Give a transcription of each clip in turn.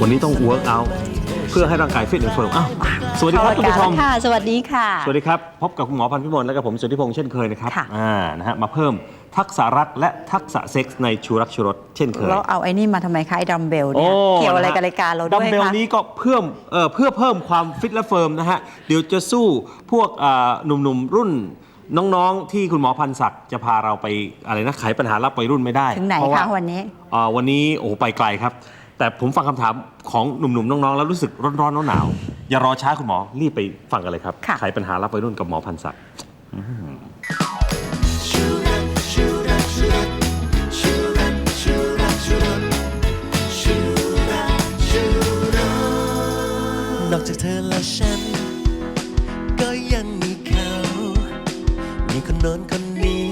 วันนี้ต้อง work out เพื่อให้ร่างกายฟิตและเฟิร์มอ้าวสวัสดีครับเข้าท่านผู้ชมรายการค่ะ สวัสดีค่ะ สวัสดีครับ พบกับคุณหมอพันธุ์พิมลและกับผมสุทธิพงษ์เช่นเคยนะครับค่ะอ่านะฮะมาเพิ่มทักษะรักและทักษะเซ็กส์ในชูรักชูรสเช่นเคยแล้วเอาไอ้นี่มาทำไมคะไอ้ดัมเบลเนี่ยเกี่ยวอะไรกับรายการเราด้วยดัมเบลคะนี้ก็เพิ่มเอ่อเพื่อเพิ่มความฟิตและเฟิร์มนะฮะเดี๋ยวจะสู้พวกอ่าหนุ่มๆรุ่นน้องๆ ที่คุณหมอพันศักดิ์จะพาเราไปอะไรนะไขปัญหารับวัยรุ่นไม่ได้ ถึงไหนเพราะคะว่าวันนี้อ่าวันนี้โอ้โหไปไกลครับ แต่ผมฟังคำถามของหนุ่มๆน้องๆ แล้วรู้สึกร้อนๆหนาวๆอย่ารอช้าคุณหมอรีบไปฟังกันเลยครับค่ะ ไขปัญหารับวัยรุ่นกับหมอพันศักดิ์นอกจากเธอและฉัน ก็ยังมีเขา มีคนโน้นคนนี้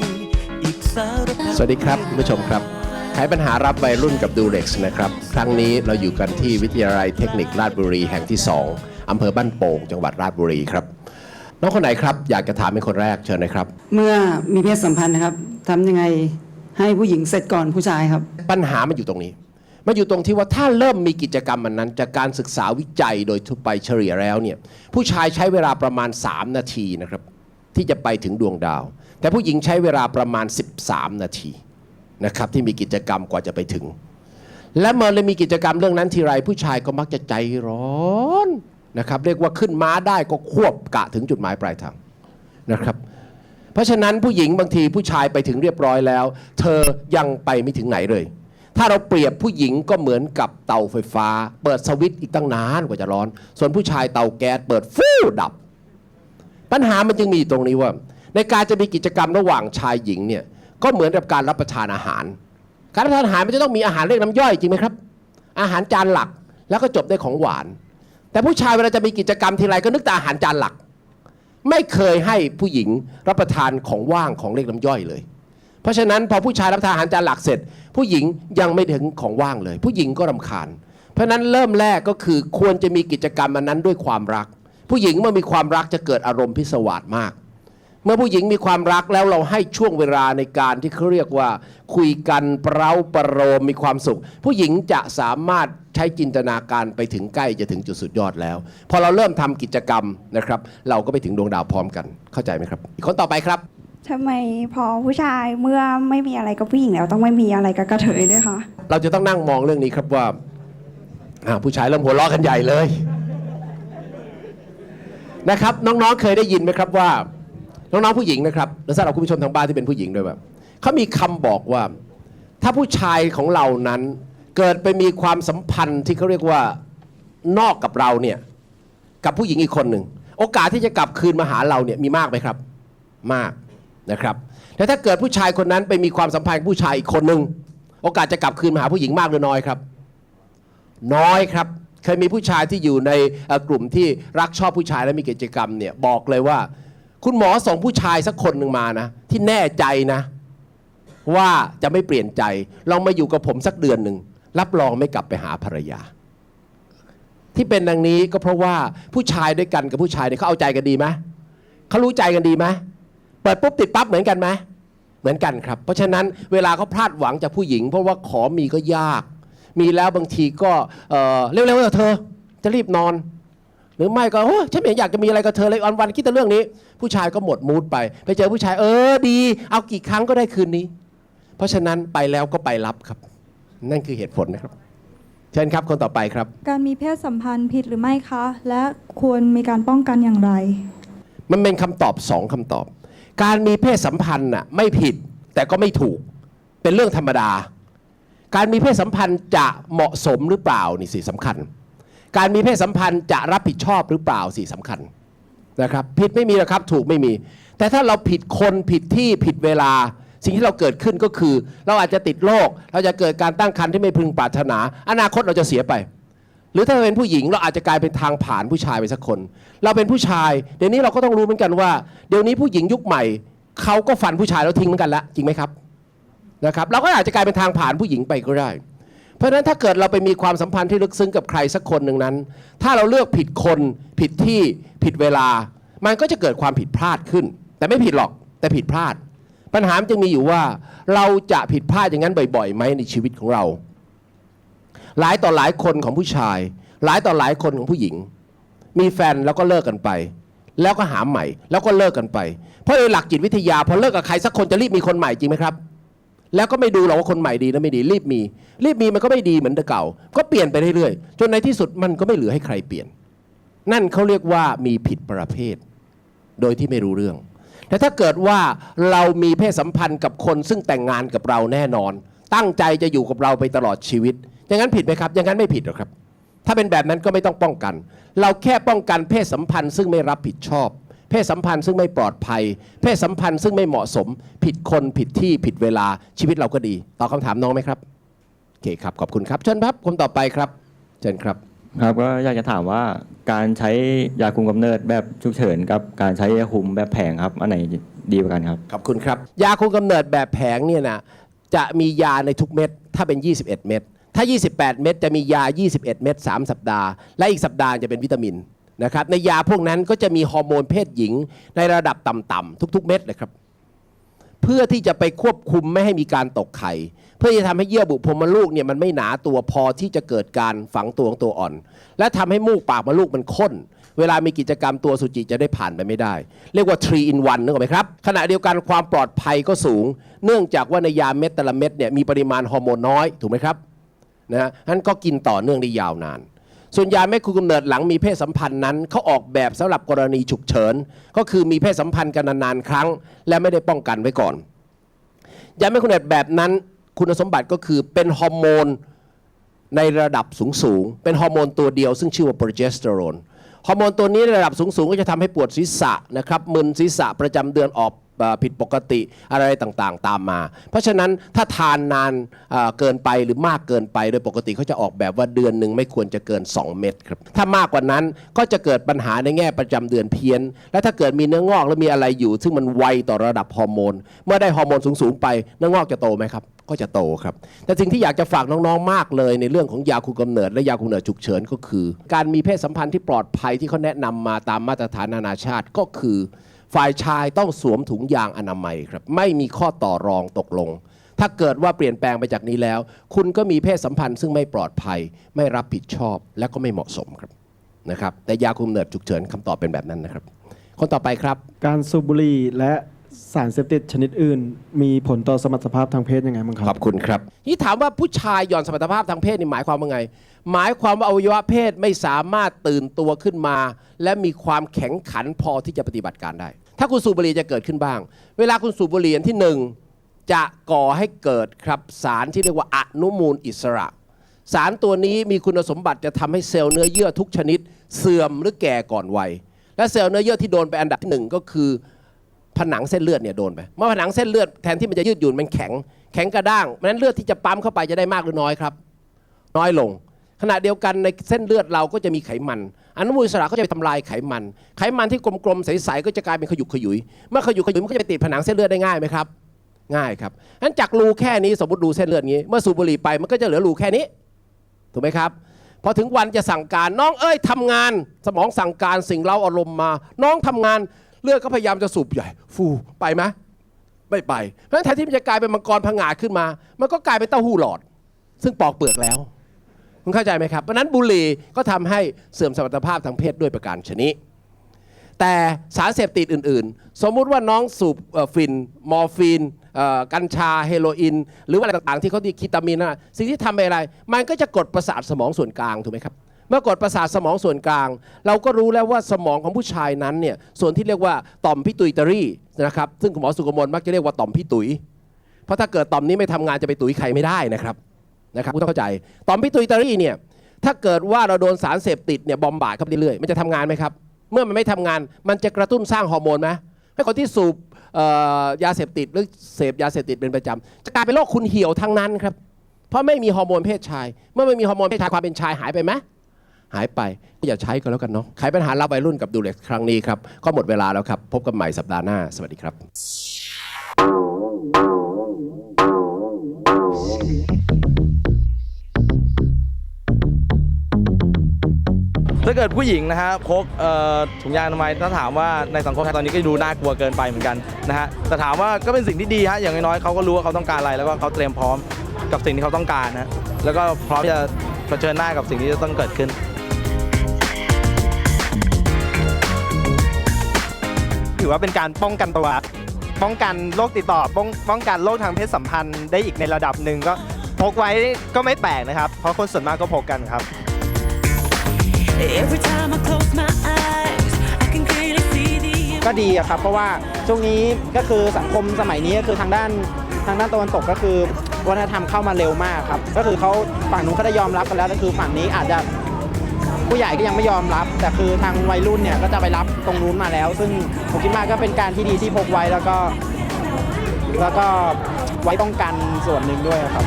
อีกสารพัด สวัสดีครับคุณผู้ชมครับ ไขปัญหารับวัยรุ่นกับดูเร็กซ์นะครับ ครั้งนี้เราอยู่กันที่วิทยาลัยเทคนิคราชบุรีแห่งที่ 2อำเภอบ้านโป่ง จังหวัดราชบุรีครับ น้องคนไหนครับ อยากจะถามเป็นคนแรกเชิญนะครับ เมื่อมีเพศสัมพันธ์นะครับทำยังไงให้ผู้หญิงเสร็จก่อนผู้ชายครับ ปัญหามันอยู่ตรงนี้ มันอยู่ตรงที่ว่าถ้าเริ่มมีกิจกรรมมันนั้น จากการศึกษาวิจัยโดยทั่วไปเฉลี่ยแล้วเนี่ยผู้ชายใช้เวลาประมาณ 3 นาทีนะครับที่จะไปถึงดวงดาว แต่ผู้หญิงใช้เวลาประมาณ 13 นาที นะครับที่มีกิจกรรมกว่าจะไปถึง และเมื่อเลยมีกิจกรรมเรื่องนั้นทีไรผู้ชายก็มักจะใจร้อนนะครับเรียกว่าขึ้นม้าได้ก็ควบกะถึงจุดหมายปลายทางนะครับเพราะฉะนั้นผู้หญิงบางทีผู้ชายไปถึงเรียบร้อยแล้ว เธอยังไปไม่ถึงไหนเลย ถ้าเราเปรียบผู้หญิงก็เหมือนกับเตาไฟฟ้า เปิดสวิตช์อีกตั้งนานกว่าจะร้อน ส่วนผู้ชายเตาแก๊สเปิดฟู่ดับ ปัญหามันจึงมีตรงนี้ว่า ในการจะมีกิจกรรมระหว่างชายหญิงเนี่ย ก็เหมือนกับการรับประทานอาหาร การรับประทานอาหารมันจะต้องมีอาหารเรียกน้ำย่อยจริงไหมครับ อาหารจานหลักแล้วก็จบด้วยของหวาน แต่ผู้ชายเวลาจะมีกิจกรรมทีไรก็นึกแต่อาหารจานหลัก ไม่เคยให้ผู้หญิงรับประทานของว่างของเล็กน้ำย่อยเลย เพราะฉะนั้นพอผู้ชายรับประทานอาหารจานหลักเสร็จ ผู้หญิงยังไม่ถึงของว่างเลย ผู้หญิงก็รำคาญ เพราะฉะนั้นเริ่มแรกก็คือควรจะมีกิจกรรมอันนั้นด้วยความรัก ผู้หญิงเมื่อมีความรักจะเกิดอารมณ์พิศวาสมาก เมื่อผู้หญิงมีความรักแล้วเราให้ช่วงเวลาในการที่เขาเรียกว่า คุยกันเปร้าประโลมมีความสุข ผู้หญิงจะสามารถใช้จินตนาการไปถึงใกล้จะถึงจุดสุดยอดแล้ว พอเราเริ่มทำกิจกรรมนะครับ เราก็ไปถึงดวงดาวพร้อมกันเข้าใจไหมครับ อีกคนต่อไปครับ ทำไมพอผู้ชายเมื่อไม่มีอะไรกับผู้หญิงแล้วต้องไม่มีอะไรกับกระเทยด้วยคะ เราจะต้องนั่งมองเรื่องนี้ครับว่าอ่าผู้ชายเริ่มหัวเราะกันใหญ่เลย นะครับ น้องๆเคยได้ยินไหมครับว่า น้องๆผู้หญิงนะครับและสำหรับคุณผู้ชมทางบ้านที่เป็นผู้หญิงด้วยแบบเขามีคำบอกว่า ถ้าผู้ชายของเรานั้น เกิดไปมีความสัมพันธ์ที่เขาเรียกว่านอกกับเราเนี่ยกับผู้หญิงอีกคนหนึ่งโอกาสที่จะกลับคืนมาหาเราเนี่ยมีมากไหมครับ มากนะครับแต่ถ้าเกิดผู้ชายคนนั้นไปมีความสัมพันธ์กับผู้ชายอีกคนหนึ่งโอกาสจะกลับคืนมาหาผู้หญิงมากหรือน้อยครับ น้อยครับเคยมีผู้ชายที่อยู่ในกลุ่มที่รักชอบผู้ชายและมีกิจกรรมเนี่ยบอกเลยว่า คุณหมอส่งผู้ชายสักคนหนึ่งมานะ ที่แน่ใจนะ ว่าจะไม่เปลี่ยนใจลองมาอยู่กับผมสักเดือนหนึ่งรับรองไม่กลับไปหาภรรยา ที่เป็นดังนี้ก็เพราะว่าผู้ชายด้วยกันกับผู้ชายเนี่ยเขาเอาใจกันดีไหมเขารู้ใจกันดีไหมเปิดปุ๊บติดปั๊บเหมือนกันไหมเหมือนกันครับ เพราะฉะนั้นเวลาเขาพลาดหวังจากผู้หญิง เพราะว่าขอมีก็ยาก มีแล้วบางทีก็เออเร็วๆเถอะเธอจะรีบนอน หรือไม่ก็โอ้ฉันไม่เห็นอยากจะมีอะไรกับเธอเลยวันๆคิดแต่เรื่องนี้ ผู้ชายก็หมดมูดไป ไปเจอผู้ชายเออดี เอากี่ครั้งก็ได้คืนนี้ เพราะฉะนั้นไปแล้วก็ไปรับครับ นั่นคือเหตุผลนะครับ เชิญครับคนต่อไปครับ การมีเพศสัมพันธ์ผิดหรือไม่คะ และควรมีการป้องกันอย่างไร มันเป็นคำตอบสองคำตอบ การมีเพศสัมพันธ์น่ะไม่ผิดแต่ก็ไม่ถูก เป็นเรื่องธรรมดา การมีเพศสัมพันธ์จะเหมาะสมหรือเปล่านี่สิสำคัญ การมีเพศสัมพันธ์จะรับผิดชอบหรือเปล่าสิสำคัญนะครับผิดไม่มีหรอกครับถูกไม่มี แต่ถ้าเราผิดคนผิดที่ผิดเวลา สิ่งที่เราเกิดขึ้นก็คือ เราอาจจะติดโรคเราจะเกิดการตั้งครรภ์ที่ไม่พึงปรารถนา อนาคตเราจะเสียไป หรือถ้าเราเป็นผู้หญิงเราอาจจะกลายเป็นทางผ่านผู้ชายไปสักคน เราเป็นผู้ชาย เดี๋ยวนี้เราก็ต้องรู้เหมือนกันว่า เดี๋ยวนี้ผู้หญิงยุคใหม่เขาก็ฟันผู้ชายแล้วทิ้งเหมือนกันละจริงไหมครับนะครับ เราก็อาจจะกลายเป็นทางผ่านผู้หญิงไปก็ได้ เพราะฉะนั้นถ้าเกิดเราไปมีความสัมพันธ์ที่ลึกซึ้งกับใครสักคนหนึ่งนั้น ถ้าเราเลือกผิดคนผิดที่ผิดเวลา มันก็จะเกิดความผิดพลาดขึ้น แต่ไม่ผิดหรอกแต่ผิดพลาด ปัญหาจึงมีอยู่ว่าเราจะผิดพลาดอย่างนั้นบ่อยๆไหมในชีวิตของเรา หลายต่อหลายคนของผู้ชาย หลายต่อหลายคนของผู้หญิง มีแฟนแล้วก็เลิกกันไป แล้วก็หาใหม่ แล้วก็เลิกกันไป เพราะโดยหลักจิตวิทยาพอเลิกกับใครสักคนจะรีบมีคนใหม่จริงไหมครับ แล้วก็ไม่ดูหรอกว่าคนใหม่ดีนะไม่ดีรีบมี รีบมีมันก็ไม่ดีเหมือนเก่า ก็เปลี่ยนไปเรื่อยๆจนในที่สุดมันก็ไม่เหลือให้ใครเปลี่ยน นั่นเขาเรียกว่ามีผิดประเภท โดยที่ไม่รู้เรื่อง แต่ถ้าเกิดว่าเรามีเพศสัมพันธ์กับคนซึ่งแต่งงานกับเราแน่นอน ตั้งใจจะอยู่กับเราไปตลอดชีวิต อย่างนั้นผิดไหมครับ อย่างนั้นไม่ผิดหรอกครับ ถ้าเป็นแบบนั้นก็ไม่ต้องป้องกัน เราแค่ป้องกันเพศสัมพันธ์ซึ่งไม่รับผิดชอบ เพศสัมพันธ์ซึ่งไม่ปลอดภัย เพศสัมพันธ์ซึ่งไม่เหมาะสม ผิดคนผิดที่ผิดเวลาชีวิตเราก็ดีตอบคำถามน้องไหมครับโอเคครับขอบคุณครับเชิญครับคนต่อไปครับเชิญครับครับก็อยากจะถามว่าการใช้ยาคุมกำเนิดแบบฉุกเฉินกับการใช้ยาคุมแบบแผงครับอันไหนดีกว่ากันครับขอบคุณครับ ยาคุมกำเนิดแบบแผงเนี่ยนะจะมียาในทุกเม็ดถ้าเป็น 21 เม็ดถ้า 28 เม็ดจะมียา 21 เม็ด3 สัปดาห์ และอีกสัปดาห์จะเป็นวิตามิน นะครับในยาพวกนั้นก็จะมีฮอร์โมนเพศหญิงในระดับต่ำๆทุก ๆ เม็ดเลยครับ เพื่อที่จะไปควบคุมไม่ให้มีการตกไข่ เพื่อจะทำให้เยื่อบุพรมลูกเนี่ยมันไม่หนาตัวพอที่จะเกิดการฝังตัวของตัวอ่อน และทำให้มูกปากมลูกมันข้น เวลามีกิจกรรมตัวสุจิจะได้ผ่านไปไม่ได้ เรียกว่า 3 in 1นึกออกไหมครับ ขณะเดียวกันความปลอดภัยก็สูง เนื่องจากว่าในยาเม็ดแต่ละเม็ดเนี่ยมีปริมาณฮอร์โมนน้อยถูกไหมครับนะฮะนั้นก็กินต่อเนื่องได้ยาวนาน ส่วนยาแม่คุมกำเนิดหลังมีเพศสัมพันธ์นั้นเขาออกแบบสำหรับกรณีฉุกเฉิน ก็คือมีเพศสัมพันธ์กันนานๆครั้ง และไม่ได้ป้องกันไว้ก่อน ยาแม่คุมกำเนิดแบบนั้น คุณสมบัติก็คือเป็นฮอร์โมนในระดับสูงๆเป็นฮอร์โมนตัวเดียวซึ่งชื่อว่าโปรเจสเตอโรนฮอร์โมนตัวนี้ในระดับสูงๆ ก็จะทำให้ปวดศีรษะนะครับมึนศีรษะประจำเดือนออก ผิดปกติอะไรต่างๆ ตามมา เพราะฉะนั้นถ้าทานนานเกินไปหรือมากเกินไปโดยปกติเขาจะออกแบบว่าเดือนหนึ่งไม่ควรจะเกิน 2 เม็ดครับถ้ามากกว่านั้นก็จะเกิดปัญหาในแง่ประจำเดือนเพี้ยน และถ้าเกิดมีเนื้องอกแล้วมีอะไรอยู่ ซึ่งมันไวต่อระดับฮอร์โมนเมื่อได้ฮอร์โมนสูงๆไปเนื้องอกจะโตไหมครับก็จะโตครับ แต่สิ่งที่อยากจะฝากน้องๆ มากเลย ในเรื่องของยาคุมกำเนิดและยาคุมกำเนิดฉุกเฉินก็คือ การมีเพศสัมพันธ์ที่ปลอดภัยที่เขาแนะนำมาตามมาตรฐานนานาชาติก็คือ ฝ่ายชายต้องสวมถุงยางอนามัยครับ ไม่มีข้อต่อรองตกลง ถ้าเกิดว่าเปลี่ยนแปลงไปจากนี้แล้ว คุณก็มีเพศสัมพันธ์ซึ่งไม่ปลอดภัย ไม่รับผิดชอบและก็ไม่เหมาะสมครับนะครับ แต่ยาคุมเนิดฉุกเฉินคำตอบเป็นแบบนั้นนะครับ คนต่อไปครับ การสูบบุหรี่และ สารเสพติดชนิดอื่น มีผลต่อสมรรถภาพทางเพศยังไงบ้างคขรัอบบคุณครับ นี่ถามว่าผู้ชายหย่อนสมรรถภาพทางเพศนี่หมายความว่าไง หมายความว่าอวัยวะเพศไม่สามารถตื่นตัวขึ้นมา และมีความแข็งขันพอที่จะปฏิบัติการได้ ถ้าคุณสูบบุหรี่จะเกิดขึ้นบ้าง เวลาคุณสูบบุหรี่อันที่หนึ่งจะก่อให้เกิดครับสารที่เรียกว่าอนุมูลอิสระ สารตัวนี้มีคุณสมบัติจะทำให้เซลล์เนื้อเยื่อทุกชนิด เสื่อมหรือแก่ก่อนวัยและเซลล์เนื้อเยื่อที่โดนไปอันดับที่หนึ่งก็คือ ผนังเส้นเลือดเนี่ยโดนไปเมื่อผนังเส้นเลือดแทนที่มันจะยืดหยุ่นมันแข็งแข็งกระด้างเพราะนั้นเลือดที่จะปั๊มเข้าไปจะได้มากหรือน้อยครับ น้อยลง ขณะเดียวกันในเส้นเลือดเราก็จะมีไขมันอนุมูลอิสระก็จะไปทำลายไขมัน ไขมันที่กลมๆใสๆก็จะกลายเป็นขยุกขยุยเมื่อขยุกขยุยมันก็จะไปติดผนังเส้นเลือดได้ง่ายไหมครับง่ายครับงั้นจากรูแค่นี้สมมติรูเส้นเลือดนี้ เมื่อสูบบุหรี่ไปมันก็จะเหลือรูแค่นี้ ถูกไหมครับ พอถึงวันจะสั่งการน้องเอ้ยทำงาน สมองสั่งการสิ่งเราอารมณ์มา น้องทำงาน เลือดก็พยายามจะสูบใหญ่ ฟูไปไหมไม่ไป เพราะฉะนั้นแทนที่มันจะกลายเป็นมังกรผงาดขึ้นมา มันก็กลายเป็นเต้าหู้หลอด ซึ่งปอกเปลือกแล้วคุณเข้าใจไหมครับเพราะนั้นบุหรี่ก็ทำให้เสื่อมสมรรถภาพทางเพศด้วยประการชนิดแต่สารเสพติดอื่น ๆ สมมุติว่าน้องสูบฟิน มอร์ฟีนกัญชาเฮโรอีน หรือว่าอะไรต่าง ๆ ที่เขาดีคิตามินนะสิ่งที่ทำอะไร มันก็จะกดประสาทสมองส่วนกลาง ถูกไหมครับ เมื่อกดประสาทสมองส่วนกลาง เราก็รู้แล้วว่าสมองของผู้ชายนั้นเนี่ยส่วนที่เรียกว่าต่อมพิตุยตรีนะครับซึ่งคุณหมอสุกมลมักจะเรียกว่าต่อมพิตุย เพราะถ้าเกิดต่อมนี้ไม่ทำงานจะไปตุยใครไม่ได้นะครับนะครับคุณต้องเข้าใจต่อมพิตุยตรีเนี่ยถ้าเกิดว่าเราโดนสารเสพติดเนี่ยบอมบาดเข้าไปเรื่อยๆมันจะทำงานไหมครับ เมื่อมันไม่ทำงานมันจะกระตุ้นสร้างฮอร์โมนไหมให้คนที่สูบยาเสพติดหรือเสพยาเสพติดเป็นประจำจะกลายเป็นโรคคุณเหี่ยวทั้งนั้นครับเพราะไม่มีฮอร์โมนเพศชาย เมื่อไม่มีฮอร์โมนเพศชายความเป็นชายหายไปไหม หายไปก็อย่าใช้ก็แล้วกันเนาะไขปัญหารับวัยรุ่นกับดูเล็กครั้งนี้ครับ ก็หมดเวลาแล้วครับ พบกันใหม่สัปดาห์หน้า สวัสดีครับ ถ้าเกิดผู้หญิงนะฮะพกเอ่อถุงยางอนามัยถ้าถามว่าในสังคมไทยตอนนี้ก็ดูน่ากลัวเกินไปเหมือนกันนะฮะแต่ถามว่าก็เป็นสิ่งที่ดีฮะอย่างน้อยๆเขาก็รู้ว่าเขาต้องการอะไรแล้วก็เขาเตรียมพร้อมกับสิ่งที่เขาต้องการนะฮะแล้วก็พร้อมที่จะเผชิญหน้ากับสิ่งที่จะต้องเกิดขึ้น ถือว่าเป็นการป้องกันตัว ป้องกันโรคติดต่อป้องป้องกันโรคทางเพศสัมพันธ์ได้อีกในระดับหนึ่งก็พกไว้ก็ไม่แปลกนะครับ เพราะคนส่วนมากก็พกกันครับ Every time I close my eyes I can clearly see the ก็ดีอะครับเพราะว่าช่วงนี้ก็คือสังคมสมัยนี้ก็คือทางด้านทางด้านตะวันตกก็คือวัฒนธรรมเข้ามาเร็วมากครับก็คือเขาฝั่งนู้นเขาได้ยอมรับกันแล้วก็คือฝั่งนี้อาจจะ ผู้ใหญ่ก็ยังไม่ยอมรับ แต่คือทางวัยรุ่นเนี่ยก็จะไปรับตรงนู้นมาแล้ว ซึ่งผมคิดว่าก็เป็นการที่ดีที่พกไว้แล้วก็ แล้วก็ไว้ป้องกันส่วนหนึ่งด้วยครับ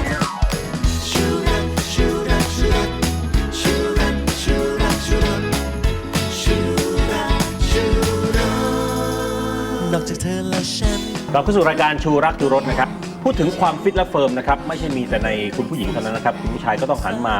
นอกจากเธอแล้วฉันเราเข้าสู่รายการชูรักชูรสนะครับ พูดถึงความฟิตและเฟิร์มนะครับ ไม่ใช่มีแต่ในคุณผู้หญิงเท่านั้นนะครับ คุณผู้ชายก็ต้องหันมา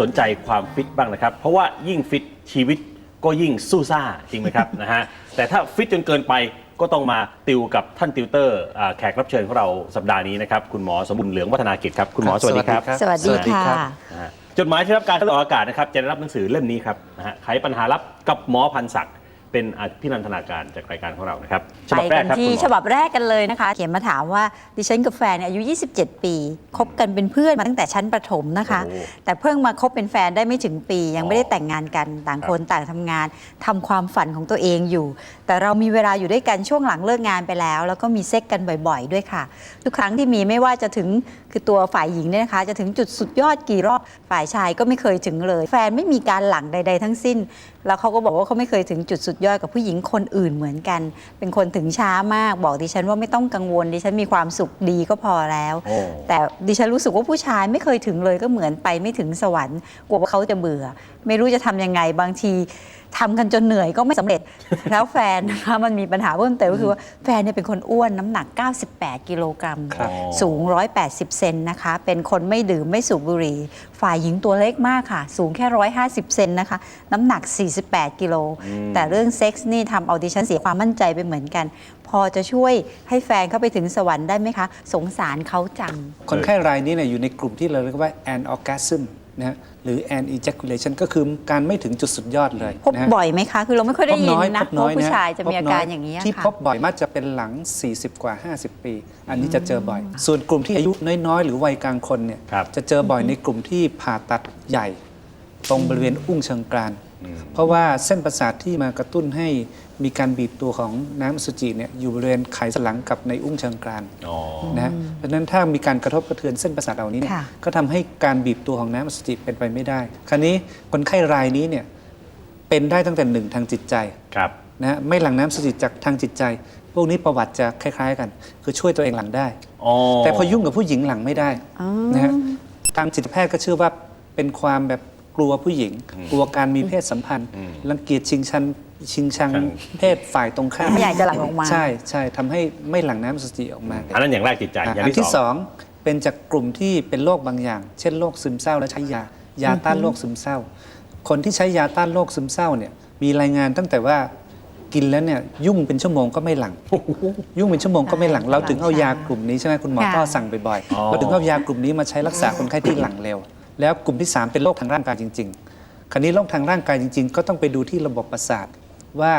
สนใจความฟิตบ้างนะครับ เพราะว่ายิ่งฟิตชีวิตก็ยิ่งสู้ซ่าจริงไหมครับ นะฮะแต่ถ้าฟิตจนเกินไปก็ต้องมาติวกับท่านติวเตอร์อ่าแขกรับเชิญของเราสัปดาห์นี้นะครับ คุณหมอสมบุญเหลืองวัฒนากิจครับ คุณหมอสวัสดีครับสวัสดีค่ะ นะฮะจดหมายที่รับการทดลองอากาศนะครับ จะได้รับหนังสือเล่มนี้ครับนะฮะไขปัญหาลับกับหมอพันศักดิ์ เป็นอภินันทนาการจากรายการของเรานะครับฉไปบับแรกักนครับที่คุณหมอ ฉบับแรกกันเลยนะคะ เขียนมาถามว่าดิฉันกับแฟนเนี่ยอายุ 27 ปีคบกันเป็นเพื่อนมาตั้งแต่ชั้นประถมนะคะ โอ้แต่เพิ่งมาคบเป็นแฟนได้ไม่ถึงปี ยังไม่ได้แต่งงานกันต่างครับคนต่างทำงานทำความฝันของตัวเองอยู่ แต่เรามีเวลาอยู่ด้วยกันช่วงหลังเลิกงานไปแล้ว แล้วก็มีเซ็กกันบ่อย ๆ ด้วยค่ะ ทุกครั้งที่มีไม่ว่าจะถึงคือตัวฝ่ายหญิงเนี่ยนะคะ จะถึงจุดสุดยอดกี่รอบฝ่ายชายก็ไม่เคยถึงเลย แฟนไม่มีการหลังใด ๆ ทั้งสิ้น แล้วเขาก็บอกว่าเขาไม่เคยถึงจุดสุดยอดกับผู้หญิงคนอื่นเหมือนกัน เป็นคนถึงช้ามากบอกดิฉันว่าไม่ต้องกังวลดิฉันมีความสุขดีก็พอแล้วโอ้แต่ดิฉันรู้สึกว่าผู้ชายไม่เคยถึงเลยก็เหมือนไปไม่ถึงสวรรค์กลัวว่าเขาจะเบื่อ ไม่รู้จะทำยังไงบางที ทำกันจนเหนื่อยก็ไม่สำเร็จ แล้วแฟนนะคะมันมีปัญหาเพิ่มเติมก็คือว่าแฟนเนี่ยเป็นคนอ้วนน้ำหนัก 98 กิโลกรัมครับสูง 180 เซนนะคะ เป็นคนไม่ดื่มไม่สูบบุหรี่ ฝ่ายหญิงตัวเล็กมากค่ะ สูงแค่ 150 เซนนะคะ น้ำหนัก 48 กิโล แต่เรื่องเซ็กส์นี่ทำเอาดิฉันเสียความมั่นใจไปเหมือนกัน พอจะช่วยให้แฟนเข้าไปถึงสวรรค์ได้ไหมคะ สงสารเขาจัง คนไข้รายนี้เนี่ยอยู่ในกลุ่มที่เราเรียกว่า an orgasm นะ ฮะหรือ an ejaculation ก็คือการไม่ถึงจุดสุดยอดเลยพบนะฮะบ่อยไหมคะ คือเราไม่ค่อยได้พบยินน้อยนะพบน้อยว่าผู้นะชายจะมีพบอาน้การอย่างนี้ยที่ค่ะพบบ่อยมักจะเป็นหลัง 40 กว่า 50 ปี อันนี้จะเจอบ่อย ส่วนกลุ่มที่อายุน้อยๆ หรือวัยกลางคนเนี่ยครับจะเจอบ่อยในกลุ่มที่ผ่าตัดใหญ่ ตรงบริเวณอุ้งเชิงกราน เพราะว่าเส้นประสาทที่มากระตุ้นให้มีการบีบตัวของน้ำอสุจิเนี่ยอยู่บริเวณไขสันหลังกับในอุ้งเชิงกรานอ๋อนะฮะเพราะฉะนั้นถ้ามีการกระทบกระเทือนเส้นประสาทเหล่านี้เนี่ยค่ะก็ทำให้การบีบตัวของน้ำอสุจิเป็นไปไม่ได้ คราวนี้คนไข้รายนี้เนี่ยเป็นได้ตั้งแต่หนึ่งทางจิตใจครับนะฮะไม่หลั่งน้ำอสุจิจากทางจิตใจ พวกนี้ประวัติจะคล้าย ๆ กัน คือช่วยตัวเองหลั่งได้อ๋อแต่พอยุ่งกับผู้หญิงหลั่งไม่ได้อ๋อนะฮะทางจิตแพทย์ก็เชื่อว่าเป็นความแบบ กลัวผู้หญิง กลัวการมีเพศสัมพันธ์อืมรังเกียจชิงชันชิงชังชังเพศฝ่ายตรงข้ามไม่อยากจะหลั่งออกมา ใช่ใช่ทำให้ไม่หลั่งน้ำอสุจิออกมา อันนั้นอย่างแรกจิตใจอะอย่างอันที่ที่สสององเป็นจากกลุ่มที่เป็นโรคบางอย่าง เช่นโรคซึมเศร้าและใช้ยายาต้านโรคซึมเศร้า คนที่ใช้ยาต้านโรคซึมเศร้าเนี่ยมีรายงานตั้งแต่ว่ากินแล้วเนี่ยยุ่งเป็นชั่วโมงก็ไม่หลัง ยุ่งเป็นชั่วโมงก็ไม่หลัง เราถึงเอายากลุ่มนี้ใช่ไหมคุณหมอค่ะก็สั่งบ่อยอ๋อๆเราถึงเอายากลุ่มนี้มาใช้รักษาคนไข้ที่หลังเร็ว แล้วกลุ่มที่ 3 เป็นโรคทางร่างกายจริง ๆ คราวนี้โรคทางร่างกายจริง ๆ ก็ต้องไปดูที่ระบบประสาทว่า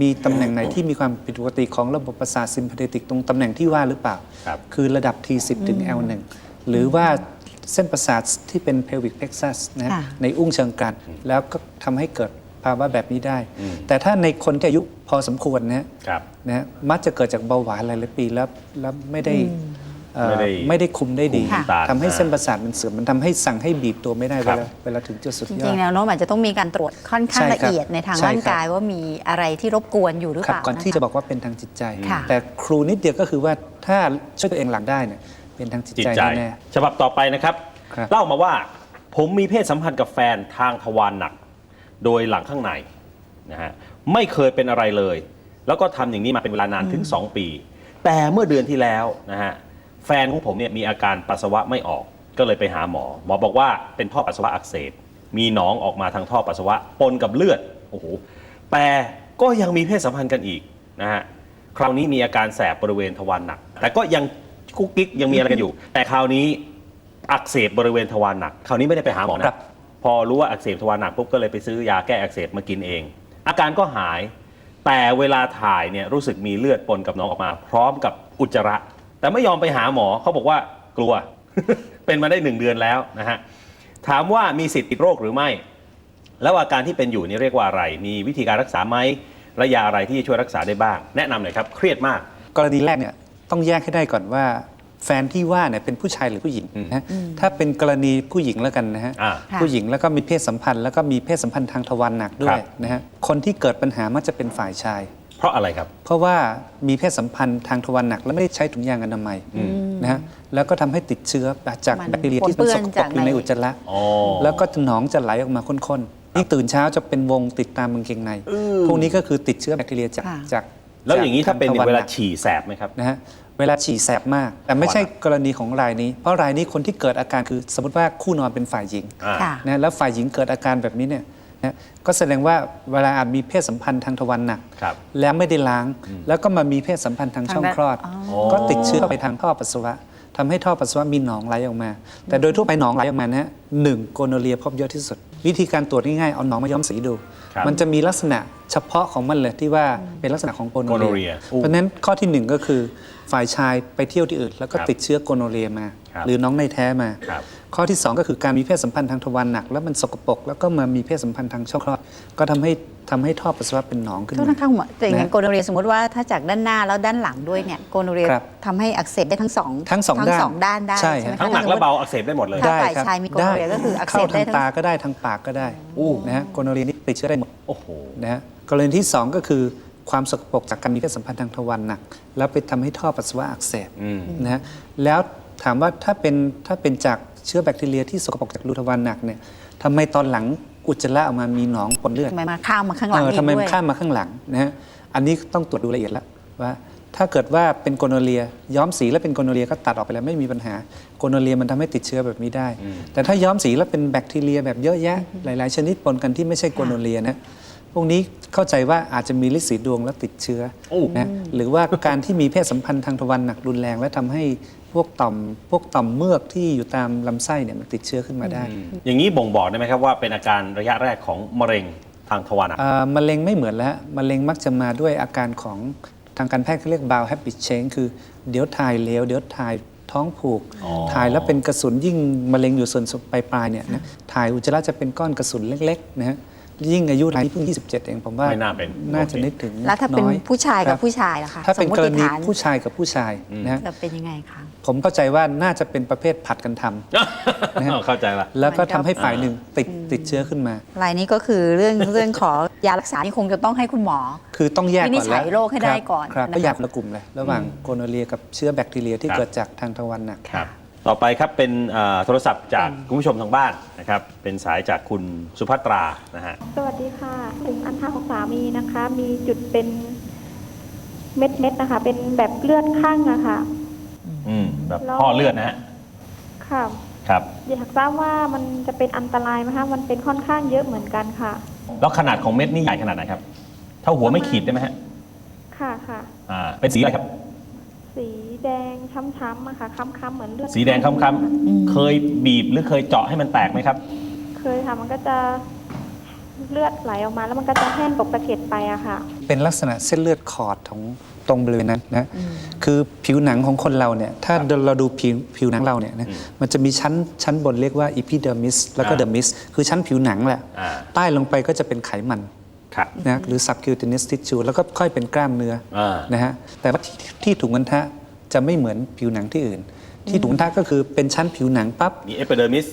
มีตำแหน่งไหนที่มีความผิดปกติของระบบประสาทซิมพาเทติกตรงตำแหน่งที่ว่าหรือเปล่า ครับคือระดับ T10 ถึง L1 หรือว่าเส้นประสาทที่เป็น pelvic plexus นะฮะค่ะ ในอุ้งเชิงกรานแล้วก็ทำให้เกิดภาวะแบบนี้ได้แต่ถ้าในคนที่อายุพอสมควรนะฮะ ครับ นะฮะมักจะเกิดจากเบาหวานหลายๆปีแล้วแล้วไม่ได้ เอ่อไม่ได้ไม่ได้คุมได้ดีคุมตามทำให้อ่าเส้นประสาทมันเสื่อมมันทำให้สั่งให้บีบตัวไม่ได้คเวรับลาเวลาถึงจุดสุดจยอริด งๆ แล้วโน้มอาจจะต้องมีการตรวจค่อนข้างใช่ละครับเอียดในทางใช่ร่างครับกายว่ามีอะไรที่รบกวนอยู่หรือครัเปบล่าก่อนที่คจะบอกว่าเป็นทางจิตใจ ค่ะ แต่ครูนิดเดียวก็คือว่าถ้าช่วยตัวเองหลังได้เนี่ยเป็นทางจิตจิตใจใจ แน่ ฉบับต่อไปนะครับ ครับ เล่ามาว่า ผมมีเพศสัมพันธ์กับแฟนทางทวารหนัก โดยหลังข้างในนะฮะไม่เคยเป็นอะไรเลย แล้วก็ทำอย่างนี้มาเป็นเวลานานถึง 2 ปี แต่เมื่อเดือนที่แล้วนะฮะ แฟนของผมเนี่ยมีอาการปัสสาวะไม่ออก ก็เลยไปหาหมอ หมอบอกว่าเป็นท่อปัสสาวะอักเสบ มีหนองออกมาทางท่อปัสสาวะปนกับเลือด โอ้โห แต่ก็ยังมีเพศสัมพันธ์กันอีกนะฮะ คราวนี้มีอาการแสบบริเวณทวารหนัก แต่ก็ยังกุ๊กกิ๊กยังมีอะไรกันอยู่ แต่คราวนี้อักเสบบริเวณทวารหนัก คราวนี้ไม่ได้ไปหาหมอครันะบพอรู้ว่าอักเสบทวารหนักปุ๊บก็เลยไปซื้อยาแก้อักเสบมากินเอง อาการก็หาย แต่เวลาถ่ายเนี่ยรู้สึกมีเลือดปนกับน้องออกมา พร้อมกับอุจจาระ แต่ไม่ยอมไปหาหมอเขาบอกว่ากลัว เป็นมาได้หนึ่งเดือนแล้วนะฮะถามว่ามีสิทธิ์ติดโรคหรือไม่ แล้วอาการที่เป็นอยู่นี่เรียกว่าอะไร มีวิธีการรักษาไหมและยาอะไรที่จะช่วยรักษาได้บ้าง แนะนำหน่อยครับ เครียดมาก กรณีแรกเนี่ยต้องแยกให้ได้ก่อนว่า แฟนที่ว่าเนี่ยเป็นผู้ชายหรือผู้หญิงนะถ้าเป็นกรณีผู้หญิงแล้วกันนะฮะอ่าค่ะผู้หญิงแล้วก็มีเพศสัมพันธ์แล้วก็มีเพศสัมพันธ์ทางทวารหนักด้วครัยบนะฮะคนที่เกิดปัญหามักจะเป็นฝ่ายชาย เพราะอะไรครับ เพราะว่ามีเพศสัมพันธ์ทางทวารหนัก และไม่ได้ใช้ถุงยางอนามัยนะฮะแล้วก็ทำให้ติดเชื้อจากมันแบคทีเรียที่ปนเปื้มันอนสกปรจากกอยู่ในในอุจจาระอ๋อแล้วก็หนองจะไหลออกมาข้นๆนี่ตื่นเช้าจะเป็นวงติดตามกางเกงในพวกนี้ก็คือติดเชื้อแบคทีเรียจากค่ะจากแล้วอย่างนี้ถ้าเป็นจกทเวลาหกฉี่แสบไหมครับนะฮะเวลาฉี่แสบมาก แต่ไม่ใช่กรณีของรายนี้ เพราะรายนี้คนที่เกิดอาการคือสมมติว่าคู่นอนเป็นฝ่ายหญิงอ่าค่ะนะแล้วฝ่ายหญิงเกิดอาการแบบนี้เนี่ย นะก็แสดงว่าเวลาอาจมีเพศสัมพันธ์ทางทวารหนัก ครับ แล้วไม่ได้ล้าง แล้วก็มามีเพศสัมพันธ์ทางช่องทางด้านคลอด อ๋อ ก็ติดเชื้อไปทางท่อปัสสาวะทำให้ท่อปัสสาวะมีหนองไหลออกมา แต่โดยทั่วไปหนองไหลออกมานะฮะหนึ่งโกโนเรียพบเยอะที่สุด วิธีการตรวจง่ายๆเอาหนองมาย้อมสีดู ครับมันจะมีลักษณะเฉพาะของมันเลยที่ว่าเป็นลักษณะของโกโนโกโนเรีเรียย เพราะฉะนั้นข้อที่หนึ่งก็คือฝ่ายชายไปเที่ยวที่อื่น แล้วก็ครับติดเชื้อโกโนเรียมา ครับหรือน้องในแท้มา ครับ ข้อที่ 2 ก็คือการมีเพศสัมพันธ์ทางทวารหนัก แล้วมันสกปรกแล้วก็มามีเพศสัมพันธ์ทางช่องคลอดก็ทำให้ทำให้ท่อปัสสาวะเป็นหนองขึ้นโทษมา นะคะคุณหมอแต่อย่างนั้นนะโกโนเรียสมมติว่าถ้าจากด้านหน้าแล้วด้านหลังด้วยเนี่ยโกโนเรียครับทำให้อักเสบได้ทั้งสองทั้งสองด้านสองด้านได้ใช่ใช่ไหมฮะคะทั้งหนักถ้าสมและมุติเบาอักเสบได้หมดเลย ถ้าฝ่ายชายมีโกโนเรียก็คืออักเสบได้เข้าทางทั้งตาก็ได้ทางปากก็ได้นะฮะโกโนเรียนี่ติดเชื้อได้หมด โอ้โห นะฮะกรณีที่ 2 ก็คือความสกปรกจากการมีเพศสัมพันธ์ทางทวารหนัก แล้วไปทำให้ท่อปัสสาวะอักเสบอืม นะฮะแล้วถามว่าถ้าเป็นถ้าเป็นจาก เชื้อแบคทีเรียที่สกปรกจากรูทวารหนักเนี่ยทำไมตอนหลังอุจจาระออกมามีหนองปนเลือดทำไมมาข้ามมาข้างหลังเอออีกทำไมด้มัวนยข้ามมาข้างหลังนะฮะอันนี้ต้องตรวจดูละเอียดแล้วว่า ถ้าเกิดว่าเป็นโกโนเรีย ย้อมสีแล้วเป็นโกโนเรียก็ตัดออกไปแล้วไม่มีปัญหาโกโนเรียมันทำให้ติดเชื้อแบบนี้ได้ แต่ถ้าย้อมสีแล้วเป็นแบคทีเรียแบบเยอะแยะ หลาย ๆ ชนิดปนกันที่ไม่ใช่โกโนเรียนะ พวกนี้เข้าใจว่าอาจจะมีฤทธิ์สีดวงและติดเชื้อโอ้ นะหรือว่าการที่มีเพศสัมพันธ์ทางทวารหนักรุนแรง และทำให้พวกต่อมพวกต่อมเมือกที่อยู่ตามลำไส้เนี่ยมันติดเชื้อขึ้นมาได้อย่างนี้บ่งบอกได้ไหมครับว่าเป็นอาการระยะแรกของมะเร็งทางทวารหนัก อ่ามะเร็งไม่เหมือนแล้วมะเร็งมักจะมาด้วยอาการของทางการแพทย์เขาเรียก bowel habit change คือเดี๋ยวถ่ายเหลวเดี๋ยวถ่ายท้องผูก อ๋อ ถ่ายแล้วเป็นกระสุนยิ่งมะเร็งอยู่ส่วนปลายปลายๆเนี่ยนะถ่ายอุจจาระจะเป็นก้อนกระสุนเล็กๆนะฮะ ยิ่งอายุรายนี้เพิ่ง 27 เองผมว่าไม่น่าเป็นน่าโอเคจะนึกถึงแล้วถ้าเป็นอยผู้ชายคกัรับผู้ชายล่ะคะถ้าเป็นสมมกรติณีฐานผู้ชายกับผู้ชายนะฮะจะเป็นยังไงคะ ผมเข้าใจว่าน่าจะเป็นประเภทผัดกันทำ นะฮะ เข้าใจละ แล้วก็ทำให้ฝ่ายหนึ่งติดติดเชื้อขึ้นมา รายนี้ก็คือเรื่อง เรื่องขอยารักษานี่คงจะต้องให้คุณหมอ คือต้องแยกวินิก่จอนฉัแล้วยโรคให้ได้รับก่อนครับนะคะก็อยากละกลุ่มเลยระหว่างโกโนเรียกับเชื้อแบคทีเรียที่ครับ เกิดจากทางทวารหนัก ครับ ต่อไปครับเป็นอ่าโทรศัพท์จากคุณผู้ชมทางบ้านนะครับ เป็นสายจากคุณสุภัตรานะฮะ สวัสดีค่ะถุงอันทาของสามีนะคะ มีจุดเป็นเม็ดเม็ดๆนะคะ เป็นแบบเลือดข้างอะค่ะ อืมแบบแล้ว พ่อเลือดนะฮะค่ะ ครับ อยากทราบว่ามันจะเป็นอันตรายไหมคะ มันเป็นค่อนข้างเยอะเหมือนกันค่ะ แล้วขนาดของเม็ดนี่ใหญ่ขนาดไหนครับ เท่าหัวไม่ขีดได้ไหมฮะค่ะค่ะ อ่าเป็นสีอะไรครับ สี แดงช้ำๆอะค่ะค้ำๆเหมือนเลือดสีแดงค้ำๆเคยบีบหรือเคยเจาะให้มันแตกไหมครับ เคยค่ะมันก็จะเลือดไหลออกมาแล้วมันก็จะแห้งตกตะเก็ดไปอะค่ะ เป็นลักษณะเส้นเลือดขอดของตรงบริเวณนั้นนะคือผิวหนังของคนเราเนี่ยถ้าเราดูผิวผิวหนังเราเนี่ยนะมันจะมีชั้นชั้นบนเรียกว่า epidermis แล้วก็อ่า dermis คือชั้นผิวหนังแหละอ่าใต้ลงไปก็จะเป็นไขมันครับนะหรือ subcutaneous tissue แล้วก็ค่อยเป็นกล้ามเนื้ออานะฮะแต่ว่าที่ที่ถุงกันทะ จะไม่เหมือนผิวหนังที่อื่น ที่ถุงกันทะก็คือเป็นชั้นผิวหนังปั๊บมีเอพิเดอร์มิส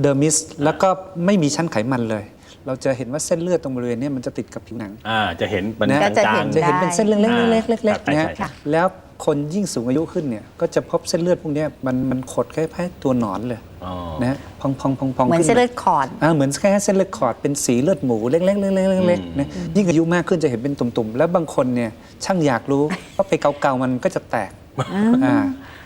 เดอร์มิสแล้วก็ไม่มีชั้นไขมันเลย เราจะเห็นว่าเส้นเลือดตรงบริเวณเนี้มันจะติดกับผิวหนัง อ่าจะเห็นมันนะก็จะจาเห็งนๆจะเห็นเป็นเส้นเล็กๆเล็กๆเล็กใช่ๆนะฮะใช่ใช่แล้วคนยิ่งสูงอายุขึ้นเนี่ยก็จะพบเส้นเลือดพวกเนี้ยมันมันขดคล้ายๆตัวหนอนเลยอ๋อ นะฮะพองพองพองพองเหมือนขึ้เส้นเลือดขอด อ่าเหมือนแค่เส้นเลือดขอดเป็นสีเลือดหมูเล็กๆเล็กๆเล็กๆนะยิ่งอายุมากขึ้นจะเห็นเป็นตุ่มๆ แล้วบางคนเนี่ยช่างอยากรู้ว่าไปเกาๆมันก็จะแตก อ่า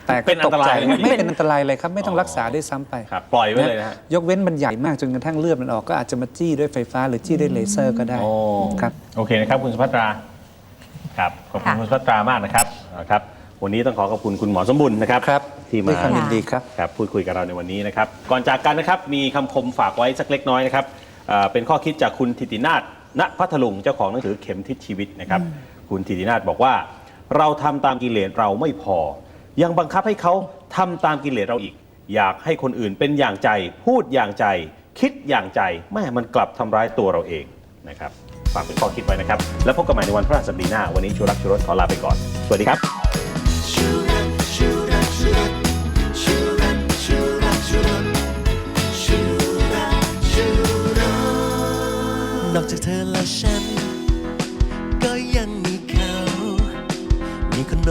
แต่ก็เป็นอันตรายกใจเลยครับไม่เป็นอันตรายเลยครับ ไม่ต้องรักษาด้วยซ้ำไปครับปล่อยไว้เลยนะฮะ ยกเว้นมันใหญ่มากจนกระทั่งเลือดมันออกก็อาจจะมาจี้ด้วยไฟฟ้าหรือจี้ด้วยเลเซอร์ก็ได้โอ้ครับ โอเคนะครับ คุณสุภัตรา ครับ ขอบคุณค่ะ คุณสุภัตรามากนะครับเอาครับ วันนี้ต้องขอขอบคุณคุณหมอสมบุญนะครับ ครับที่ด้มาวยความยินดีครับ ครับ พูดคุยกับเราในวันนี้นะครับ ก่อนจากกันนะครับ มีคำคมฝากไว้สักเล็กน้อยนะครับเอ่อเป็นข้อคิดจากคุณธิตินาถณพัทลุง เจ้าของหนังสือเข็มทิศชีวิตนะครับ คุณธิตินาถบอกว่า เราทำตามกิเลสเราไม่พอ ยังบังคับให้เขาทำตามกิเลสเราอีก อยากให้คนอื่นเป็นอย่างใจ พูดอย่างใจ คิดอย่างใจแม่มันกลับทำร้ายตัวเราเองนะครับฝากเป็นข้อคิดไว้นะครับ แล้วพบกันใหม่ในวันพฤหัสบดีหน้า วันนี้ชูรักชูรสขอลาไปก่อน สวัสดีครับ นอกจากเธอและฉัน